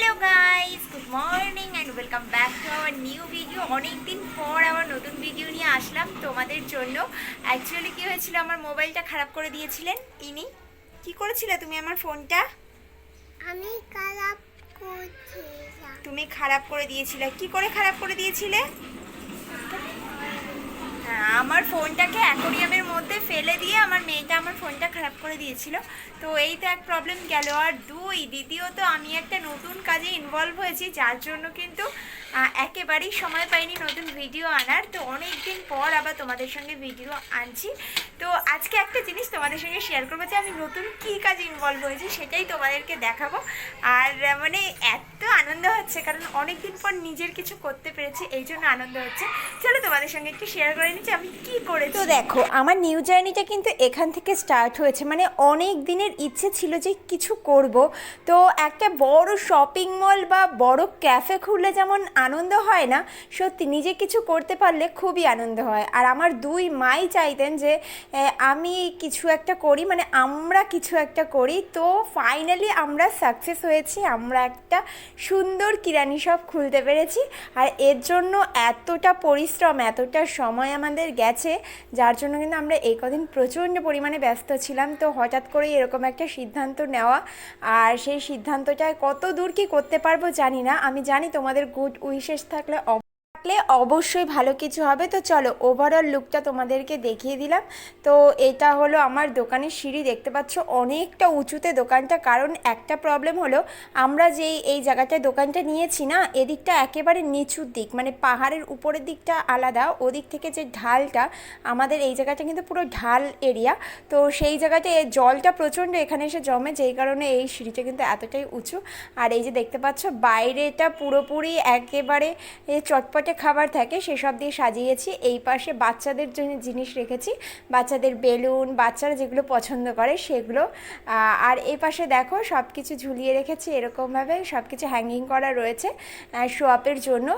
Hello guys good morning and welcome back to our new video অনেক দিন পর আবার নতুন ভিডিও নিয়ে আসলাম তোমাদের জন্য। অ্যাকচুয়ালি কী হয়েছিল? আমার মোবাইলটা খারাপ করে দিয়েছিলেন ইনি। কি করেছিলে তুমি আমার ফোনটা? আমি খারাপ তুমি খারাপ করে দিয়েছিলে। কি করে খারাপ করে দিয়েছিলে? আমার ফোনটাকে অ্যাকোরিয়ামের মধ্যে ফেলে দিয়ে আমার মেয়েটা আমার ফোনটা খারাপ করে দিয়েছিল। তো এই তো এক প্রবলেম গেল। আর দুই, দ্বিতীয়ত আমি একটা নতুন কাজে ইনভলভ হয়েছি, যার জন্য কিন্তু একেবারেই সময় পাইনি নতুন ভিডিও আনার। তো অনেক দিন পর আবার তোমাদের সঙ্গে ভিডিও আনছি। তো আজকে একটা জিনিস তোমাদের সঙ্গে শেয়ার করব যে আমি নতুন কী কাজে ইনভলভ হয়েছি সেটাই তোমাদেরকে দেখাবো। আর মানে এত আনন্দ হচ্ছে, কারণ অনেক দিন পর নিজের কিছু করতে পেরেছি এই জন্য আনন্দ হচ্ছে। চলো তোমাদের সঙ্গে একটু শেয়ার করে নিচ্ছি আমি তো দেখো, আমার নিউ জার্নিটা কিন্তু এখান থেকে স্টার্ট হয়েছে। মানে অনেক দিনের ইচ্ছে ছিল যে কিছু করব। তো একটা বড় শপিং মল বা বড় ক্যাফে খুললে যেমন আনন্দ হয় না, সত্যি নিজে কিছু করতে পারলে খুবই আনন্দ হয়। আর আমার দুই মাই চাইতেন যে আমি কিছু একটা করি মানে আমরা কিছু একটা করি। তো ফাইনালি আমরা সাকসেস হয়েছি, আমরা একটা সুন্দর কিরানি শপ খুলতে পেরেছি। আর এর জন্য এতটা পরিশ্রম, এতটা সময় আমাদের গেছে, যার জন্য কিন্তু আমরা এই কদিন প্রচণ্ড পরিমাণে ব্যস্ত ছিলাম। তো হঠাৎ করেই এরকম একটা সিদ্ধান্ত নেওয়া আর সেই সিদ্ধান্তটায় কত দূর কি করতে পারব জানি না। আমি জানি তোমাদের গুড উইশেস থাকলে থাকলে অবশ্যই ভালো কিছু হবে। তো চলো ওভারঅল লুকটা তোমাদেরকে দেখিয়ে দিলাম। তো এটা হলো আমার দোকানের সিঁড়ি, দেখতে পাচ্ছ? অনেকটা উঁচুতে দোকানটা, কারণ একটা প্রবলেম হলো, আমরা যেই, এই জায়গাটায় দোকানটা নিয়েছি না, এদিকটা একেবারে নিচুর দিক মানে পাহাড়ের উপরের দিকটা আলাদা, ওদিক থেকে যে ঢালটা, আমাদের এই জায়গাটা কিন্তু পুরো ঢাল এরিয়া তো সেই জায়গাটায় জলটা প্রচণ্ড এখানে এসে জমে, যেই কারণে এই সিঁড়িটা কিন্তু এতটাই উঁচু। আর এই যে দেখতে পাচ্ছ, বাইরেটা পুরোপুরি একেবারে চটপটে খাবার থাকে, সেসব দিয়ে সাজিয়েছি। এই পাশে বাচ্চাদের জন্য জিনিস রেখেছি। বাচ্চাদের বেলুন, বাচ্চারা যেগুলো পছন্দ করে সেগুলো। আর এই পাশে দেখো সব কিছু ঝুলিয়ে রেখেছি এরকমভাবে। সব কিছু হ্যাঙ্গিং করা রয়েছে শোয়াপের জন্য।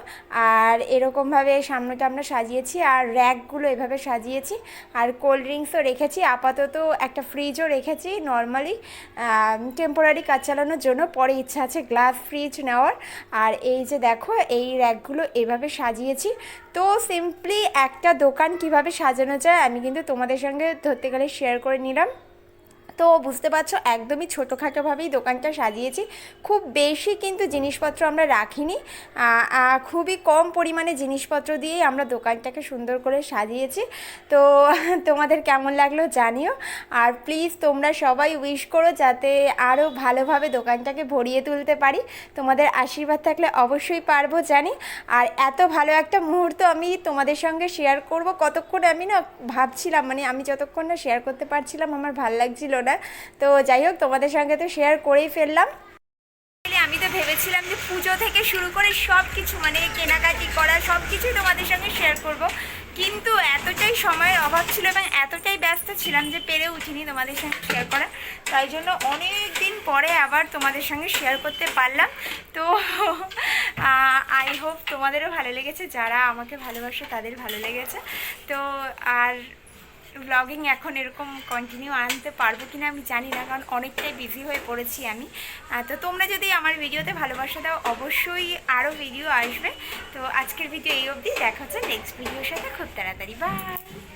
আর এরকমভাবে সামনেটা আমরা সাজিয়েছি। আর র্যাকগুলো এভাবে সাজিয়েছি। আর কোল্ড ড্রিঙ্কসও রেখেছি। আপাতত একটা ফ্রিজও রেখেছি নর্মালি টেম্পোরারি কাজ চালানোর জন্য। পরে ইচ্ছা আছে গ্লাস ফ্রিজ নেওয়ার। আর এই যে দেখো, এই র্যাকগুলো এভাবে সাজিয়েছি। তো সিম্পলি একটা দোকান কীভাবে সাজানো যায় আমি কিন্তু তোমাদের সঙ্গে ধরতে গেলে শেয়ার করে নিলাম। তো বুঝতে পারছ, একদমই ছোটোখাটোভাবেই দোকানটা সাজিয়েছি। খুব বেশি কিন্তু জিনিসপত্র আমরা রাখিনি। খুবই কম পরিমাণে জিনিসপত্র দিয়েই আমরা দোকানটাকে সুন্দর করে সাজিয়েছি। তো তোমাদের কেমন লাগল জানিও। আর প্লিজ তোমরা সবাই উইশ করো যাতে আরও ভালোভাবে দোকানটাকে ভরিয়ে তুলতে পারি। তোমাদের আশীর্বাদ থাকলে অবশ্যই পারব জানি। আর এত ভালো একটা মুহূর্ত আমি তোমাদের সঙ্গে শেয়ার করব, কতক্ষণ আমি না ভাবছিলাম মানে আমি যতক্ষণ না শেয়ার করতে পারছিলাম, আমার ভালো লাগছিল না। তো যাই হোক, তোমাদের সঙ্গে তো শেয়ার করেই ফেললাম। আমি তো ভেবেছিলাম যে পুজো থেকে শুরু করে সব কিছু মানে কেনাকাটি করা সব কিছুই তোমাদের সঙ্গে শেয়ার করব। কিন্তু এতটাই সময়ের অভাব ছিল এবং এতটাই ব্যস্ত ছিলাম যে পেরে উঠিনি তোমাদের সঙ্গে শেয়ার করা। তাই জন্য অনেক দিন পরে আবার তোমাদের সঙ্গে শেয়ার করতে পারলাম। তো আই হোপ তোমাদেরও ভালো লেগেছে। যারা আমাকে ভালোবাসে, তাদের ভালো লেগেছে। তো, আর ব্লগিং এখন এরকম কন্টিনিউ আনতে পারব কি না আমি জানি না, কারণ অনেকটাই বিজি হয়ে পড়েছি আমি। তো তোমরা যদি আমার ভিডিওতে ভালোবাসা দাও, অবশ্যই আরও ভিডিও আসবে। তো আজকের ভিডিও এই অবধি, দেখা হচ্ছে নেক্সট ভিডিওর সাথে। খুব তাড়াতাড়ি বাই